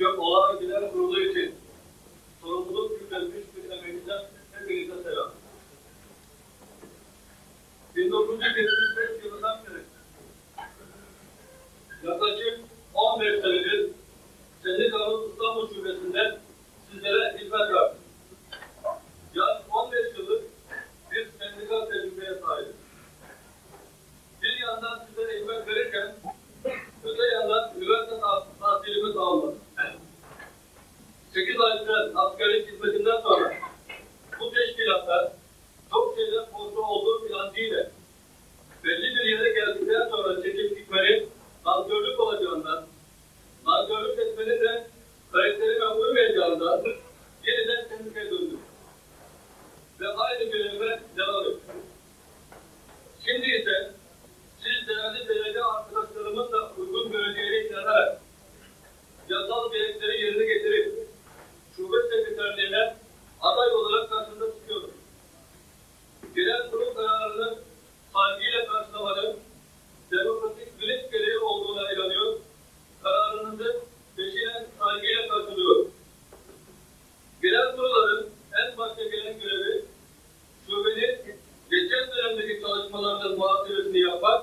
bütünce olağan bilen kurulu için sorumluluk yüklenmiş bir emeğinden hepinize selam. 1970 ötesi yukarı nankörlük çalışmalarda muhabirini yapar.